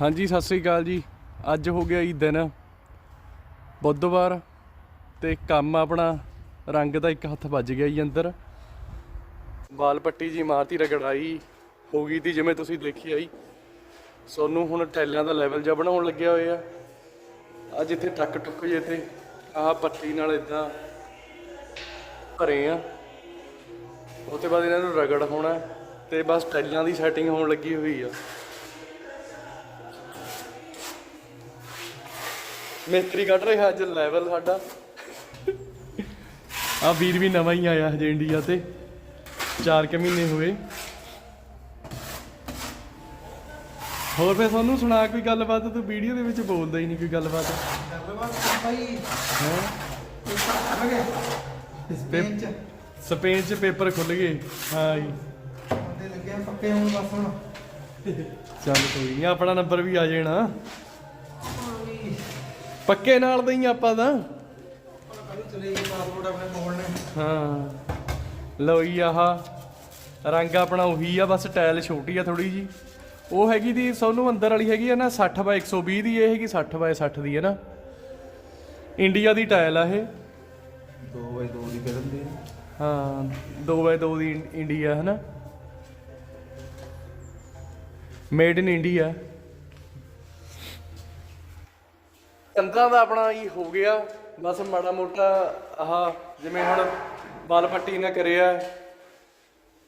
ਹਾਂਜੀ, ਸਤਿ ਸ੍ਰੀ ਅਕਾਲ ਜੀ। ਅੱਜ ਹੋ ਗਿਆ ਜੀ ਦਿਨ। ਬੁੱਧਵਾਰ ਤੇ ਕੰਮ ਆਪਣਾ ਰੰਗ ਦਾ ਇੱਕ ਹੱਥ ਵੱਜ ਗਿਆ ਜੀ ਅੰਦਰ। ਵਾਲ ਪੱਟੀ ਜੀ ਮਾਰਤੀ ਰਗੜਾਈ ਹੋ ਗਈ ਤੀ ਜਿਵੇਂ ਤੁਸੀਂ ਦੇਖੀ ਆਈ ਸੋਨੂੰ ਹੁਣ ਟੈਲਾਂ ਦਾ ਲੈਵਲ ਜਿਹਾ ਬਣਾਉਣ ਲੱਗਿਆ ਹੋਇਆ। ਅੱਜ ਇੱਥੇ ਟੱਕ ਟੁੱਕ ਜੇ ਇੱਥੇ ਆਹ ਪੱਟੀ ਨਾਲ ਇਦਾਂ ਭਰੇ ਆ। ਉਹ ਤੋਂ ਬਾਅਦ ਇਹਨਾਂ ਨੂੰ ਰਗੜ ਹੋਣਾ ਤੇ ਬਸ ਟੈਲਾਂ ਦੀ ਸੈਟਿੰਗ ਹੋਣ ਲੱਗੀ ਹੋਈ ਆ। ਮਿਸਤਰੀ ਕੱਢ ਰਿਹਾ ਅੱਜ ਲੈਵਲ ਸਾਡਾ। ਆ ਵੀਰ ਵੀ ਨਵਾਂ ਹੀ ਆਇਆ ਹਜੇ ਇੰਡੀਆ ਤੇ। 4 ਕੁ ਮਹੀਨੇ ਹੋਏ। ਹੋਰ ਫੇ ਤੁਹਾਨੂੰ ਸੁਣਾ ਕੋਈ ਗੱਲਬਾਤ? ਤੂੰ ਵੀਡੀਓ ਦੇ ਵਿੱਚ ਬੋਲਦਾ ਹੀ ਨਹੀਂ ਕੋਈ ਗੱਲਬਾਤ। ਭਾਈ ਹੈ? ਸਪੇਨ ਚ। ਸਪੇਨ 'ਚ ਪੇਪਰ ਖੁੱਲ ਗਏ। ਹਾਂ ਜੀ। ਬੰਦੇ ਲੱਗੇ ਆ ਪੱਕੇ ਹੁਣ ਬਸ ਹੁਣ। ਚੱਲ ਕੋਈ ਨਹੀਂ ਆਪਣਾ ਨੰਬਰ ਵੀ ਆ ਜਾਣਾ। ਪੱਕੇ ਨਾਲ ਦਾ ਹੀ ਆਪਾਂ ਤਾਂ। ਹਾਂ। ਲਓ ਜੀ ਆਹ। ਰੰਗ ਆਪਣਾ ਉਹੀ ਆ ਬਸ ਟਾਇਲ ਛੋਟੀ ਆ ਥੋੜੀ ਜੀ ਉਹ ਹੈਗੀ ਦੀ ਸੋਨੂੰ ਅੰਦਰ ਵਾਲੀ ਹੈਗੀ ਆ ਨਾ 60 ਬਾਈ 120 ਦੀ ਇਹ ਹੈਗੀ 60 ਬਾਈ 60 ਦੀ ਹੈ ਨਾ। ਇੰਡੀਆ ਦੀ ਟਾਇਲ ਆ ਇਹ। 2 ਬਾਈ 2 ਦੀ ਕਰਨ ਦੇ ਹਾਂ 2 ਬਾਈ 2 ਦੀ ਇੰਡੀਆ ਹੈ ਨਾ। ਮੇਡ ਇਨ ਇੰਡੀਆ ਕੰਧਾਂ ਦਾ ਆਪਣਾ ਹੀ ਹੋ ਗਿਆ। ਬਸ ਮਾੜਾ ਮੋਟਾ ਆਹ ਜਿਵੇਂ ਹੁਣ ਬਲ ਪੱਟੀ ਨਾ ਕਰਿਆ,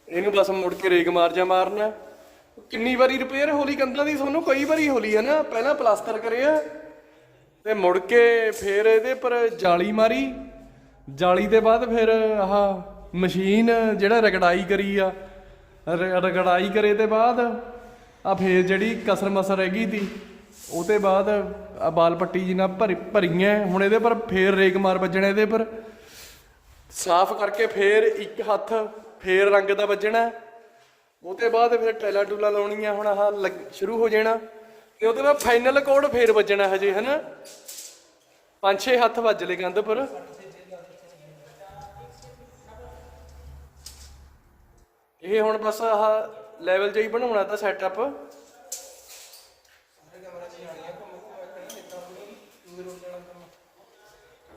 ਇਹਨੂੰ ਬਸ ਮੁੜ ਕੇ ਰੇਗ ਮਾਰ ਜਾ ਮਾਰਨਾ। ਕਿੰਨੀ ਵਾਰੀ ਰਿਪੇਅਰ ਹੋਲੀ ਕੰਧਾਂ ਦੀ, ਤੁਹਾਨੂੰ ਕਈ ਵਾਰੀ ਹੋਲੀ ਹੈ ਨਾ, ਪਹਿਲਾਂ ਪਲਾਸਟਰ ਕਰਿਆ, ਤੇ ਮੁੜ ਕੇ ਫਿਰ ਇਹਦੇ ਪਰ ਜਾਲੀ ਮਾਰੀ। ਜਾਲੀ ਦੇ ਬਾਅਦ ਫਿਰ ਆਹ ਮਸ਼ੀਨ ਜਿਹੜਾ ਰਗੜਾਈ ਕਰੀ ਆ ਰਗੜਾਈ ਕਰੇ ਤੇ ਬਾਅਦ ਆ ਫੇਰ ਜਿਹੜੀ ਕਸਰ ਮਸਰ ਹੈਗੀ ਤੀ। ਉਹਦੇ ਬਾਅਦ ਆ ਬਾਲ ਪੱਟੀ ਜੀ ਨਾਲ ਭਰੀ ਭਰੀਆਂ ਹੁਣ ਇਹਦੇ ਪਰ ਫੇਰ ਰੇਗ ਮਾਰ ਵੱਜਣਾ ਇਹਦੇ ਪਰ। ਸਾਫ਼ ਕਰਕੇ ਫੇਰ ਇੱਕ ਹੱਥ ਫੇਰ ਰੰਗ ਦਾ ਵੱਜਣਾ। ਉਹਦੇ ਬਾਅਦ ਫਿਰ ਟੈਲਾ ਟੂਲਾ ਲਾਉਣੀਆਂ, ਹੁਣ ਆਹ ਲੱਗ- ਸ਼ੁਰੂ ਹੋ ਜਾਣਾ। ਤੇ ਉਹਦੇ ਬਾਅਦ ਫਾਈਨਲ ਕੋਡ ਫੇਰ ਵੱਜਣਾ ਹਜੇ, ਹਨਾ? ਪੰਜ ਛੇ ਹੱਥ ਵੱਜ ਲਏ ਕੰਧ ਪਰ। ਇਹ ਹੁਣ ਬਸ ਆਹ ਲੈਵਲ ਜਿਹਾ ਹੀ ਬਣਾਉਣਾ ਤਾਂ ਸੈਟਅਪ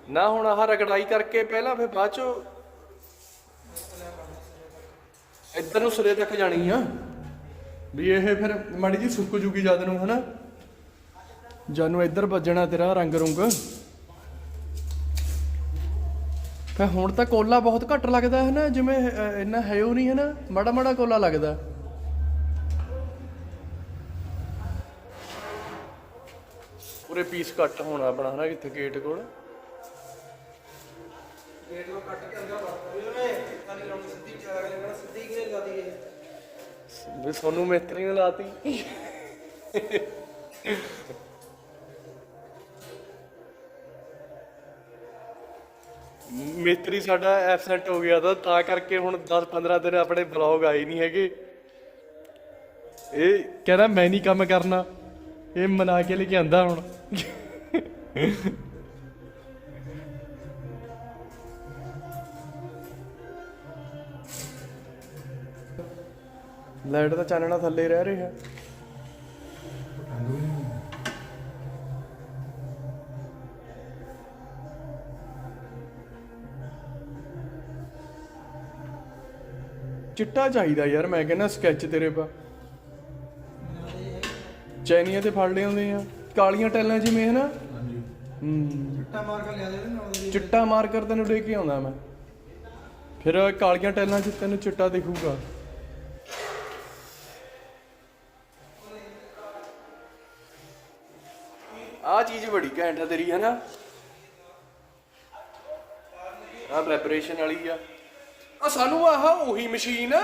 ਨਾ ਹੁਣ ਆਹ ਰਗੜਾਈ ਕਰਕੇ ਪਹਿਲਾਂ ਫਿਰ ਬਾਅਦ ਚੋਂ ਇੱਧਰ ਨੂੰ ਸਿਰੇ ਤੱਕ ਜਾਣੀ ਆ। ਵੀ ਇਹ ਫਿਰ ਮਾੜੀ ਜੀ ਸੁੱਕ ਜੂਗੀ ਜਦ ਨੂੰ, ਹਨਾ? ਜਦ ਨੂੰ ਇੱਧਰ ਵੱਜਣਾ ਤੇਰਾ ਰੰਗ ਰੁੰਗ। ਫੇ ਹੁਣ ਤਾਂ ਕੋਲਾ ਬਹੁਤ ਘੱਟ ਲੱਗਦਾ ਹੈ ਨਾ ਜਿਵੇਂ ਇੰਨਾ ਹੈ ਉਹ ਨਹੀਂ ਹੈ ਨਾ ਮਾੜਾ ਮਾੜਾ ਕੋਲਾ ਲੱਗਦਾ। ਪੂਰੇ ਪੀਸ ਕੱਟ ਹੋਣਾ ਆਪਣਾ ਹਨਾ ਕਿੱਥੇ ਗੇਟ ਕੋਲ। ਗੇਟ ਨੂੰ ਕੱਟ ਕੇ ਅੰਦਰ ਵੜ ਉਹਨੇ ਤਾਂ ਨਹੀਂ ਲਾਉਣੀ ਸਿੱਧੀ ਵਿਚਾਰਾ ਅਗਲੇ ਕਹਿੰਦਾ ਸਿੱਧੀ ਕਿਹਨੇ ਲਾ ਦਈਏ? ਵੀ ਸੋਨੂੰ ਮਿਸਤਰੀ ਨੇ ਲਾਤੀ। ਮਿਸਤਰੀ ਸਾਡਾ ਐਬਸੈਂਟ ਹੋ ਗਿਆ ਤਾਂ ਤਾਂ ਕਰਕੇ ਹੁਣ 10 15 ਦਿਨ ਆਪਣੇ ਬਲੌਗ ਆਏ ਨਹੀਂ ਹੈਗੇ। ਇਹ ਕਹਿੰਦਾ ਮੈਂ ਨਹੀਂ ਕੰਮ ਕਰਨਾ। ਇਹ ਮਨਾ ਕੇ ਲੈ ਕੇ ਆਂਦਾ ਹੁਣ। ਲਾਈਟ ਦਾ ਚਾਨਣਾ ਥੱਲੇ ਰਹਿ ਰਿਹਾ ਚਿੱਟਾ ਚਾਹੀਦਾ ਯਾਰ, ਮੈਂ ਕਹਿੰਦਾ ਸਕੈਚ ਤੇਰੇ ਪਾ ਚੈਨੀਆਂ ਤੇ ਫੜ ਲਿਆਉਂਦੇ ਆ। ਕਾਲੀਆਂ ਟੈਲਾਂ ਜਿਵੇਂ ਹੈ ਨਾ ਹਾਂਜੀ। ਹੂੰ। ਚਿੱਟਾ ਮਾਰ ਕੇ ਲਿਆ ਦੇ ਨਾਲ ਦੇ। ਚਿੱਟਾ ਮਾਰਕਰ ਤੈਨੂੰ ਦੇ ਕੇ ਆਉਂਦਾ ਮੈਂ। ਫਿਰ ਕਾਲੀਆਂ ਟੈਲਾਂ 'ਚ ਤੈਨੂੰ ਚਿੱਟਾ ਦਿਖੂਗਾ। ਆ ਚੀਜ਼ ਬੜੀ ਘੈਂਟ ਆ ਤੇਰੀ ਹੈ ਨਾ ਆ ਪ੍ਰੈਪਰੇਸ਼ਨ ਵਾਲੀ ਆ। ਆ ਸਾਨੂੰ ਆਹ ਉਹੀ ਮਸ਼ੀਨ ਆ।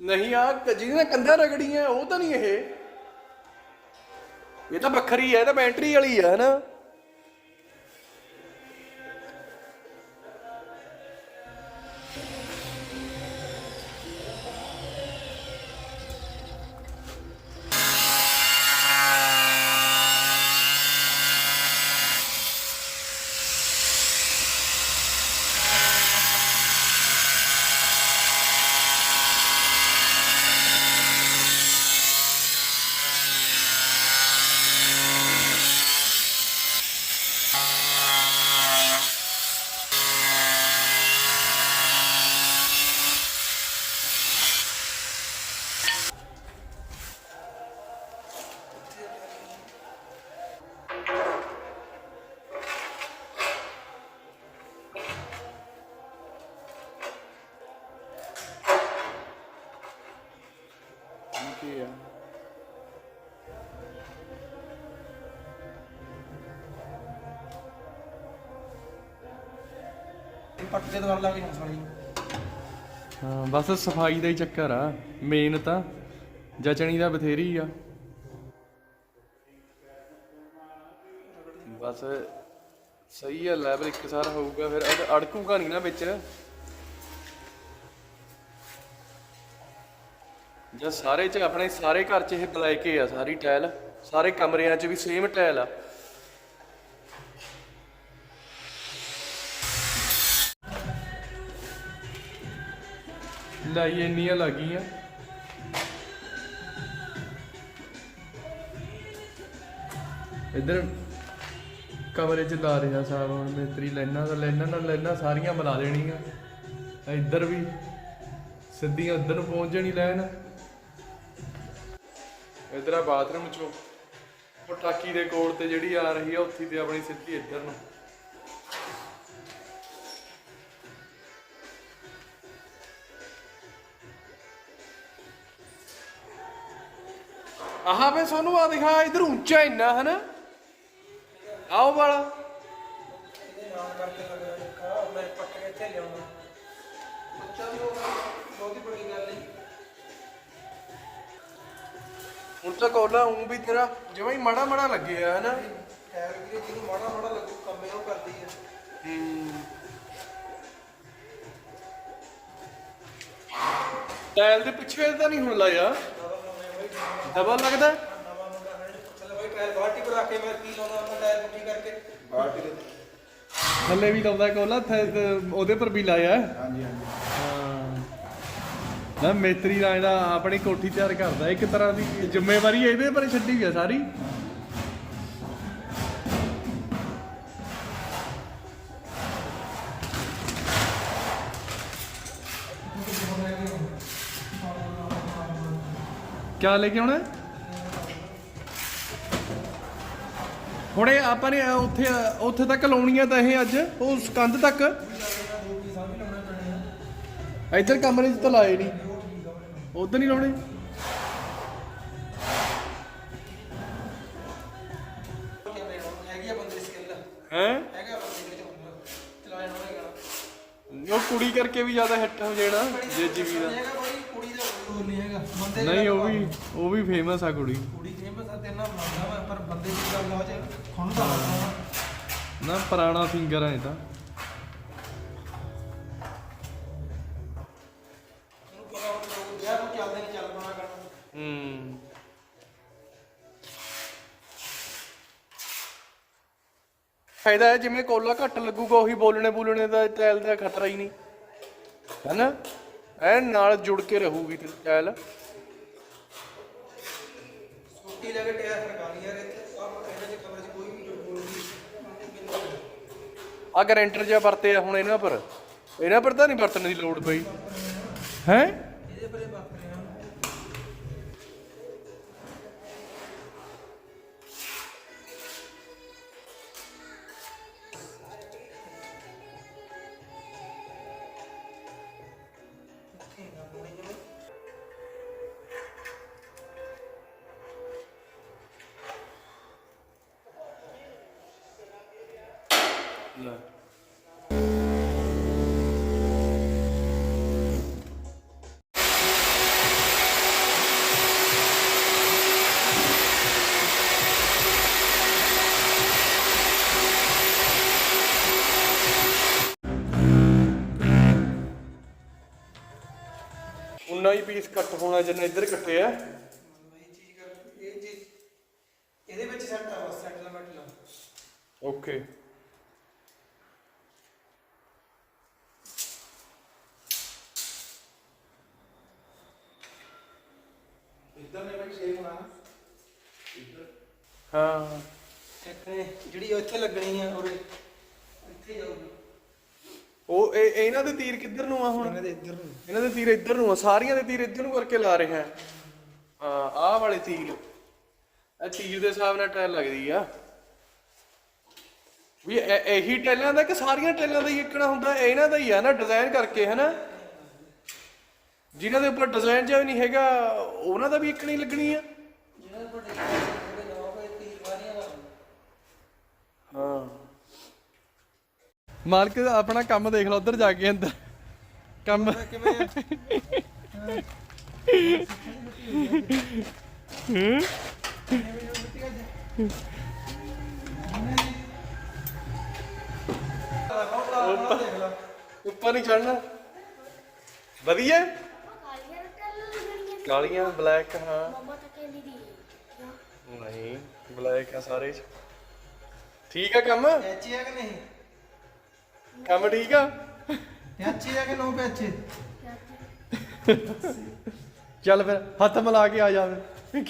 ਨਹੀਂ ਆ ਜਿਹਦੇ ਨਾਲ ਕੰਧਾਂ ਰਗੜੀਆਂ ਉਹ ਤਾਂ ਨਹੀਂ ਇਹ। ਇਹ ਤਾਂ ਵੱਖਰੀ ਹੈ ਇਹ ਤਾਂ ਬੈਟਰੀ ਵਾਲੀ ਹੈ ਹਨਾ ਪੱਟ ਕੇ ਦੁਬਾਰਾ ਲਾ ਕੇ ਜਾਣਾ ਸਾਲੀ। ਹਾਂ ਬਸ ਸਫ਼ਾਈ ਦਾ ਹੀ ਚੱਕਰ ਆ। ਮੇਨ ਤਾਂ ਜਚਣੀ ਦਾ ਬਥੇਰੀ ਆ। ਬਸ ਸਹੀ ਆ ਲੈਵਲ ਇੱਕ ਸਾਰ ਹੋਊਗਾ ਫਿਰ ਅੜ- ਅੜਕੂਗਾ ਨਹੀਂ ਨਾ ਵਿੱਚ। ਜਾਂ ਸਾਰੇ ਚ ਆਪਣੇ ਸਾਰੇ ਘਰ ਚ ਇਹ ਬਲੈਕ ਹੀ ਆ ਸਾਰੀ ਟਾਇਲ। ਸਾਰੇ ਕਮਰਿਆਂ ਚ ਵੀ ਸੇਮ ਟਾਇਲ ਆ। ਲਾਈ ਇੰਨੀਆਂ ਲੱਗੀਆਂ। ਇੱਧਰ ਕਮਰੇ ਚ ਲਾ ਰਿਹਾ ਸਾਹਿਬ ਹੁਣ ਮਿਸਤਰੀ ਲੈਣਾ ਤਾਂ ਲੈਣਾ ਨਾਲ ਲੈਣਾ ਸਾਰੀਆਂ ਮਿਲਾ ਦੇਣੀਆਂ। ਇੱਧਰ ਵੀ ਸਿੱਧੀਆਂ ਉੱਧਰ ਨੂੰ ਪਹੁੰਚ ਜਾਣੀ ਲੈਣ। ਇੱਧਰ ਆ ਬਾਥਰੂਮ ਚੋਂ ਉਹ ਦੇ ਕੋਲ ਤੇ ਜਿਹੜੀ ਆ ਰਹੀ ਆ, ਉੱਥੀ ਤੇ ਆਪਣੀ ਸਿੱਧੀ ਇੱਧਰ ਨੂੰ। ਆਹ ਵੇ ਸਾਨੂੰ ਆ ਦਿਖਾ, ਇਧਰ ਉੱਚਾ ਇੰਨਾ, ਹਨਾ? ਆਓ ਵਾਲਾ। ਇਹਦੇ ਕਰਕੇ ਲੱਗਦਾ ਦੇਖਾ ਮੈਂ ਪੱਟ ਕੇ ਇੱਥੇ ਲਿਆਉਣਾ ਬੱਚਾ ਵੀ ਉਹ ਬਹੁਤ ਬੜੀ ਗੱਲ ਨਹੀਂ ਹੁਣ ਤਾਂ ਕੋਲਾ ਉਂ ਵੀ ਤੇਰਾ ਜਿਵੇਂ ਹੀ ਮਾੜਾ ਮਾੜਾ ਲੱਗਿਆ ਹਨਾ ਟਾਇਰ ਵੀਰੇ ਜਿਹਨੂੰ ਮਾੜਾ ਮਾੜਾ ਲੱਗੂ ਕੰਮ ਉਹ ਕਰਦੀ ਹੈ ਟਾਇਲ ਦੇ ਪਿੱਛੇ ਤਾਂ ਨਹੀਂ ਹੁਣ ਲਾਇਆ। ਡਬਲ ਲੱਗਦਾ? ਨਵਾਂ ਮੁੰਡਾ ਹੈ ਚਲੋ ਬਾਈ ਟਾਇਰ ਬਾਲਟੀ ਭਰਾ ਕੇ ਮੈਂ ਕੀ ਲਾਉਣਾ ਉਹਨਾਂ ਟਾਇਰ ਪੁੱਠੀ ਕਰਕੇ ਬਾਲਟੀ ਦੇ ਥੱਲੇ ਵੀ ਲਾਉਂਦਾ ਕੋਲਾ ਉਹਦੇ ਪਰ ਵੀ ਲਾਇਆ ਹਾਂਜੀ ਹਾਂਜੀ। ਹਾਂ। ਨਾ ਮੇਤਰੀ ਦਾ ਜਿਹੜਾ ਆਪਣੀ ਕੋਠੀ ਤਿਆਰ ਕਰਦਾ ਇੱਕ ਤਰ੍ਹਾਂ ਦੀ ਜ਼ਿੰਮੇਵਾਰੀ ਇਹਦੇ ਪਰ ਛੱਡੀ ਆ ਸਾਰੀ? ਕਿਆ ਲੈ ਕੇ ਆਉਣਾ? ਹੁਣ ਆਪਾਂ ਨੇ ਉੱਥੇ ਉੱਥੇ ਤੱਕ ਲਾਉਣੀਆਂ ਤਾਂ ਇਹ ਅੱਜ ਉਸ ਕੰਧ ਤੱਕ। ਇੱਧਰ ਕਮਰੇ 'ਚ ਤਾਂ ਲਾਏ ਨਹੀਂ। ਉਧਰ ਨਹੀਂ ਲਾਉਣੇ। ਹੈ? ਉਹ ਕੁੜੀ ਕਰਕੇ ਵੀ ਜ਼ਿਆਦਾ ਹਿੱਟ ਹੋ ਜਾਣਾ ਜੀਜੀਵੀ ਦਾ ਦਾ। ਕੋਈ ਹੋਰ ਨਹੀਂ ਹੈਗਾ। ਬੰਦੇ ਦੀ ਨਹੀਂ ਗੱਲ ਉਹ ਆ। ਵੀ ਉਹ ਵੀ ਫੇਮਸ ਆ ਕੁੜੀ। ਕੁੜੀ ਫੇਮਸ ਆ ਤੇ ਨਾ ਬਣਾਉਂਦਾ ਵਾ ਪਰ ਬੰਦੇ ਦੀ ਗੱਲ ਆ ਚ ਖੁਣ ਦਾ ਲੱਗਦਾ ਨਾ ਪੁਰਾਣਾ ਸਿੰਗਰ ਆ ਇਹ ਤਾਂ। ਉਹਨੂੰ ਪਤਾ ਹੁਣ ਲੋਕ ਵਿਆਹ ਨੂੰ ਚੱਲਦੇ ਨੇ ਚੱਲ ਪਣਾ ਕਰਨਾ। ਹੂੰ। ਫਾਇਦਾ ਹੈ ਜਿਵੇਂ ਕੋਲਾ ਘੱਟ ਲੱਗੂਗਾ ਉਹੀ ਬੋਲਣੇ ਬੋਲਣੇ ਦਾ ਟੈਲ ਦਾ ਖਤਰਾ ਹੀ ਨਹੀਂ। ਹੈਨਾ? ਐ ਨਾਲ ਜੁੜ ਕੇ ਰਹੂਗੀ ਤੇ ਟੈਲ ਸਕੂਟੀ ਲੈ ਕੇ ਟਾਇਰ ਲਈ ਯਾਰ ਇੱਥੇ। ਆਪ ਇਹਨਾਂ ਦੇ ਕਮਰੇ 'ਚ ਕੋਈ ਵੀ ਨਹੀਂ। ਆ ਗਰੰਟਰ ਜਿਹਾ ਵਰਤੇ ਆ ਹੁਣ ਇਹਨਾਂ ਪਰ। ਇਹਨਾਂ ਪਰ ਤਾਂ ਨਹੀਂ ਵਰਤਣ ਦੀ ਲੋੜ ਪਈ। ਹੈ? ਉਨਾ ਹੀ ਪੀਸ ਕੱਟ ਹੋਣਾ ਜਿੰਨਾ ਇੱਧਰ ਕੱਟੇ ਆ। ਇਹ ਚੀਜ਼ ਕਰ ਇਹ ਚੀਜ਼ ਇਹਦੇ ਵਿੱਚ ਸੈੱਟ ਆ ਬਸ ਸੈਟਲਮੈਂਟ ਲਾ ਓਕੇ ਇੱਧਰ ਨੇ ਵਿੱਚ ਸੇਮ ਹੋਣਾ ਹਾਂ। ਇੱਕ ਨੇ ਜਿਹੜੀ ਉਹ ਇੱਥੇ ਲੱਗਣੀ ਆ ਔਰ ਇੱਥੇ ਜਾਊਗੀ। ਉਹ ਇਹ ਇਹਨਾਂ ਦੇ ਤੀਰ ਕਿੱਧਰ ਨੂੰ ਆ ਹੁਣ? ਇਹਨਾਂ ਦੇ ਇੱਧਰ ਨੂੰ। ਇਹਨਾਂ ਦੇ ਤੀਰ ਇੱਧਰ ਨੂੰ ਆ। ਸਾਰੀਆਂ ਦੇ ਤੀਰ ਇੱਧਰ ਨੂੰ ਕਰਕੇ ਲਾ ਰਹੇ। ਆ ਹਾਂ ਆਹ ਵਾਲੇ ਤੀਰ। ਇਹ ਤੀਰ ਦੇ ਹਿਸਾਬ ਨਾਲ ਲੱਗਦੀ ਆ। ਵੀ ਇਹ- ਇਹੀ ਟਾਇਲਾਂ ਦਾ ਕਿ ਸਾਰੀਆਂ ਟਾਇਲਾਂ ਦਾ ਹੀ ਇੱਕਣਾ ਹੁੰਦਾ? ਇਹ ਇਹਨਾਂ ਦਾ ਹੀ ਆ ਨਾ ਡਿਜ਼ਾਈਨ ਕਰਕੇ ਹਨਾ? ਜਿਨ੍ਹਾਂ ਦੇ ਉੱਪਰ ਡਿਜ਼ਾਈਨ ਜਿਹਾ ਨਹੀਂ ਹੈਗਾ ਉਹਨਾਂ ਦਾ ਵੀ ਇੱਕਣੀ ਹੀ ਲੱਗਣੀ ਆ। ਜਿਹਨਾਂ ਦੇ ਵੱਡੇ ਜਿਹੜੇ ਨਵਾਂ ਕੋਈ ਤੀਰ ਮਾਰੀਆਂ ਵਾ ਹਾਂ ਮਾਲਕ ਆਪਣਾ ਕੰਮ ਦੇਖ ਲਓ ਉਧਰ ਜਾ ਕੇ ਅੰਦਰ। ਕੰਮ ਕਿਵੇਂ ਹੂੰ ਉੱਪਰ ਨਹੀਂ ਚੜਨਾ ਵਧੀਆ। ਕਾਲੀਆਂ ਬਲੈਕ ਹਾਂ। ਨਹੀਂ ਬਲੈਕ ਆ ਸਾਰੇ ਠੀਕ ਆ ਕੰਮ? ਪਿਆਚੀ ਆ ਕਿ ਨਹੀਂ? ਕੰਮ ਠੀਕ ਆ? ਪਿਆਚੀ ਆ ਕਿ ਨੋ ਪਿਆਚੀ? ਚੱਲ ਫਿਰ ਹੱਥ ਮਿਲਾ ਕੇ ਆ ਜਾਵੇ